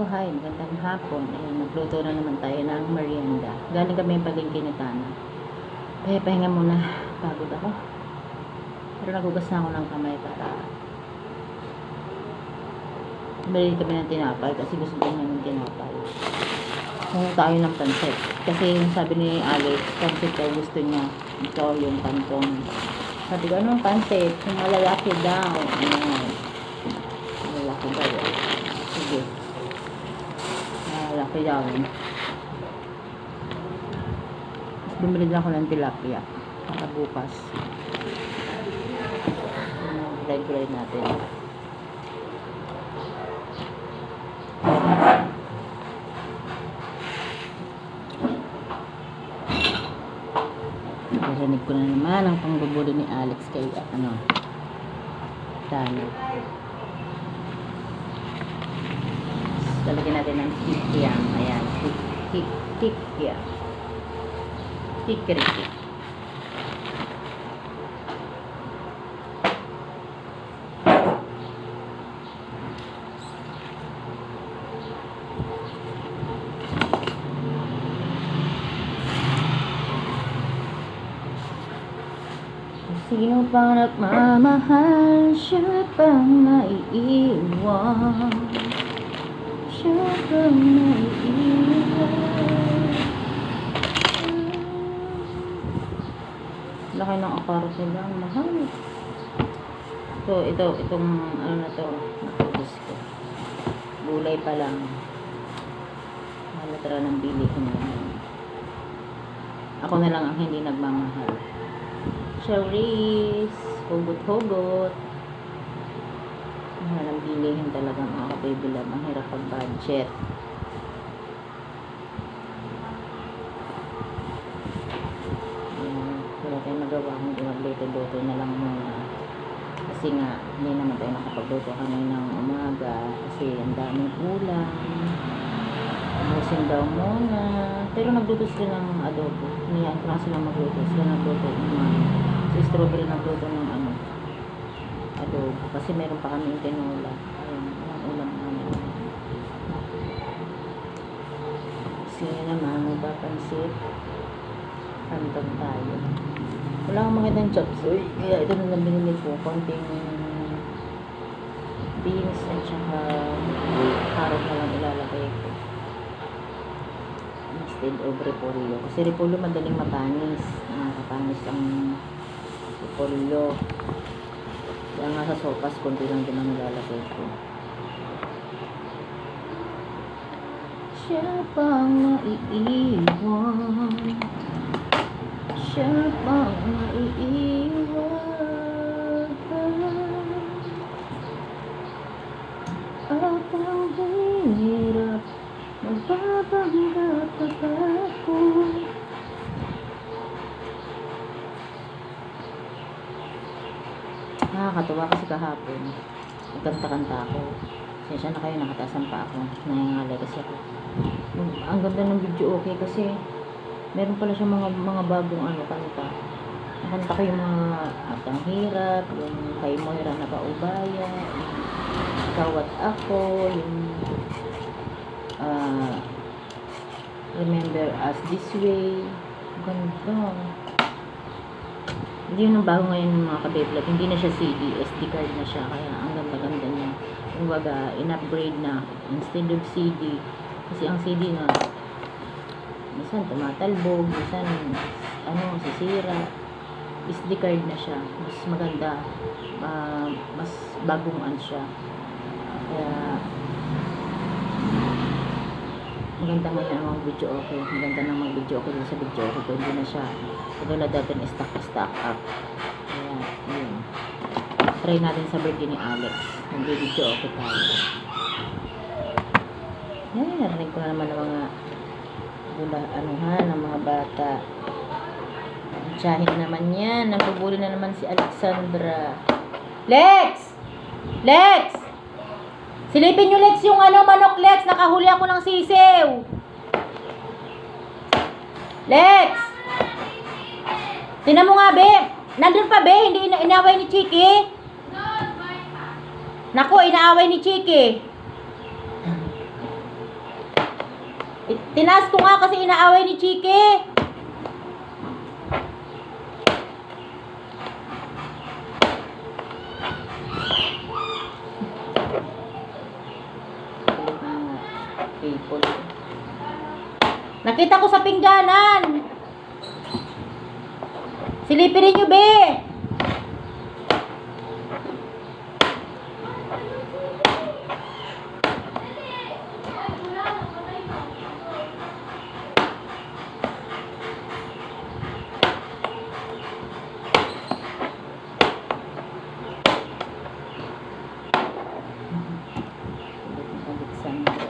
buhay, magandang hapon. Ayan, nagluto na naman tayo ng merienda. Galing kami yung palengke ni Tana. Kaya pahinga muna. Pagod ako. Pero nagugas na ako ng kamay para Bili kami ng tinapay kasi gusto ko niya ng tinapay. Kung tayo ng pansit. Kasi yung sabi ni Alex, pansit daw gusto niya. Ito yung kantong. Sabi ko, anong pansit? Yung malalaki daw. Ayan. Malalaki daw. eh. Sige. Daw. Bumili din ako ng tilapia. Para bukas. Gulay-gulay natin. Narinig ko na naman ang pangbubuli ni Alex kay ano, Dano. Talagyan natin ng kikiam. Ayan, kik, kik, kikiam. Kikiriki. Sino pang nagmamahal, siya pang naiiwan. Siya pang naiiwan. Laki ng akaro sila, ang mahal. So, ito, itong ano na to, nakubos ko. Gulay pa lang. Talaga ng bili ko na lang. Ako na lang ang hindi nagmamahal. Cherries, hugot-hugot. Mahal ang bilihin talaga mga kabibilab. Ang hirap pag-budget. Ayan, wala tayong magawa. Hindi magluto-luto na lang muna. Kasi nga, hindi naman tayo nakapagluto kami ng umaga. Kasi ang daming ulam. Ubusin daw muna. Pero nagluto sila ng adobo. Niyan ko lang sila magluto. Sila nagluto ng mga si strawberry nagluto ng. Kasi meron pa kami tinola. Ayun, ang ulam namin. Kasi naman, magpapansit. Hantog tayo. Wala akong makitang chop suey. Kaya ito na lang binili ko. Konting beans at saka carrot na lang ilalagay ko instead of repolyo. Kasi repolyo madaling mapanis. Nakakapanis ang repolyo. Kaya nga sa sopas, konti lang din ang nilalagay ko. Siya pang naiiwan. Siya pang naiiwan. Nakakatuwa kasi kahapon. Nagkanta-kanta ako. Sensya na kayo, nakatasan pa ako. Nangangalay kasi ako. Ang- ganda ng video okay kasi meron pala siya mga mga bagong ano kanta. Nakanta ko yung mga at ang hirap, yung kay Moira na paubaya, yung ikaw at ako, yung ah, remember us this way. Ganda. Hindi yun ang bago ngayon ng mga kabeblog. Hindi na siya CD, SD card na siya. Kaya ang ganda-ganda niya. Kumbaga, in-upgrade na. Instead of CD. Kasi ang CD na, minsan tumatalbog, minsan, ano, sisira. SD card na siya. Mas maganda. ah, mas bagong ano siya. Kaya, maganda ngayon ang mga video okay. Maganda ng mga video okay sa video okay. Kung hindi na siya, katulad dati na stock stock up. Kaya, yun. Try natin sa birthday ni Alex. Mag-video okay tayo. Yan, narinig ko na naman ng mga bula, ano ha, ng mga bata. Tsahin naman yan. Napabuli na naman si Alexandra. Lex! Lex! Silipin nyo, Lex, yung ano, manok, Lex. Nakahuli ako ng sisew. Lex! Tinan mo nga, be. Nandun pa, be. Hindi ina inaway ni Chiki. Naku, inaaway ni Chiki. Ti- Tinaas ko nga kasi inaaway ni Chiki. Nakita ko sa pingganan. Silipin niyo, be. Buksan ko.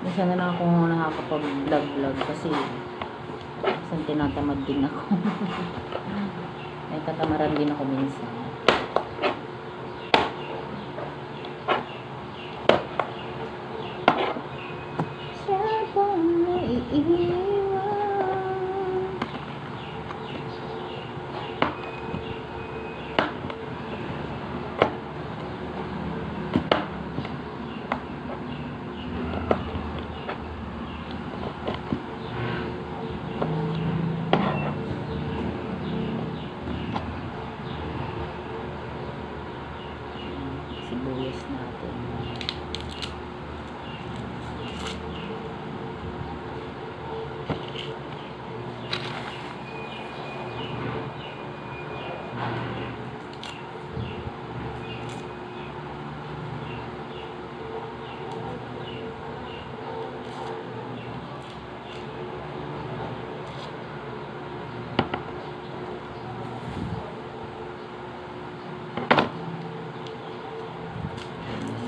Minsan na lang ako nakakapag-vlog-vlog kasi minsan tinatamad din ako. May katamaran din ako minsan. Siya bang naiiwan? Sibuyas natin.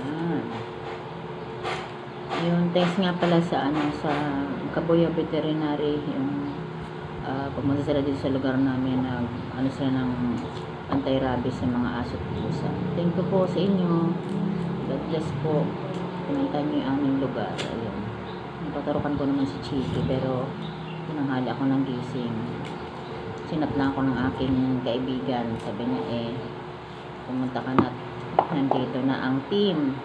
Ayan. Yun, thanks nga pala sa ano sa Kabuya Veterinary yung uh, pumunta sila dito sa lugar namin nag ano sila ng anti-rabies sa mga aso at pusa. Thank you po sa inyo. God bless po. Pinunta niyo yung aming lugar. Ayun. Napatarukan ko naman si Chiki pero tinanghali ako ng gising. Sinat lang ako ng aking kaibigan. Sabi niya eh pumunta ka na nandito na ang team.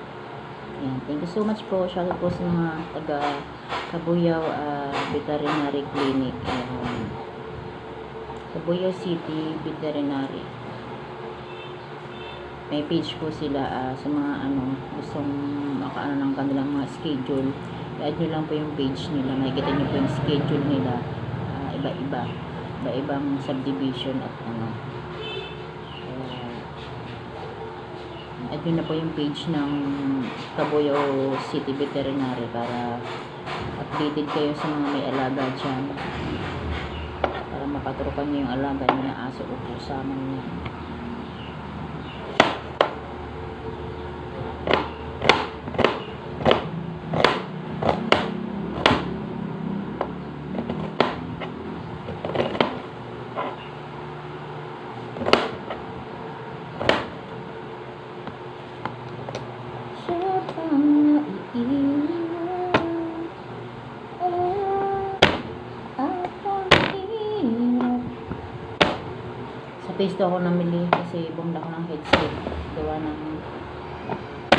Ayan, thank you so much po. Shout out po sa mga taga Kabuyaw ah, Veterinary Clinic. Ayan. Kabuyaw City Veterinary. May page po sila ah, sa mga ano, gustong makaano ng kanilang mga schedule. I-add nyo lang po yung page nila. Makikita nyo po yung schedule nila. Ah, iba-iba. Iba-ibang subdivision at ano. Kaya, nyo na po yung page ng Kabuyo City Veterinary para updated kayo sa mga may alaga dyan. Para mapaturukan nyo yung alaga nyo na aso o pusa man. Siya bang naiiwan? Ah, akong hirap. Face ako namili kasi bumda ko ng headset. Gawa ng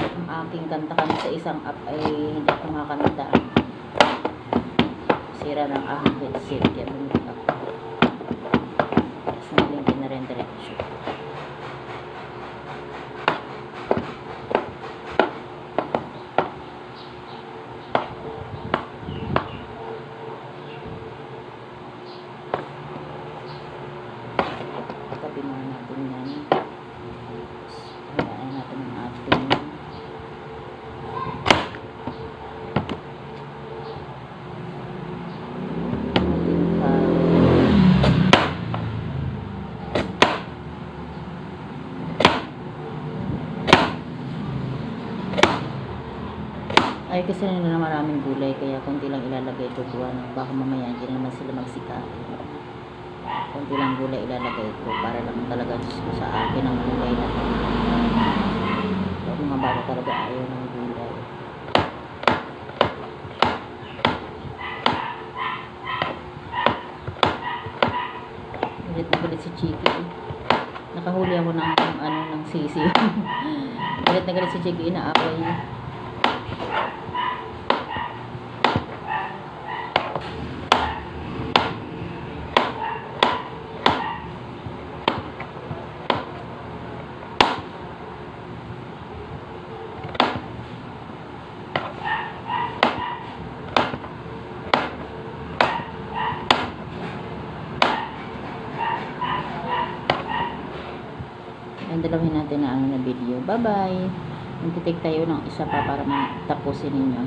ang aking kanta kanta sa isang app ay hindi ko makakanta. Sira ng aking headset. Kaya bumda ako. kasi nila na maraming gulay kaya konti lang ilalagay ko kuha ng baka mamaya hindi naman sila magsika konti lang gulay ilalagay ko para lang talaga ko sa akin ang gulay na ito so, mga talaga ayaw ng gulay. Ulit na ulit si Chiki nakahuli ako ng, ng ano ng sisi ulit na ulit si Chiki inaaway. Bye-bye. Magtitik tayo ng isa pa para matapusin ninyo.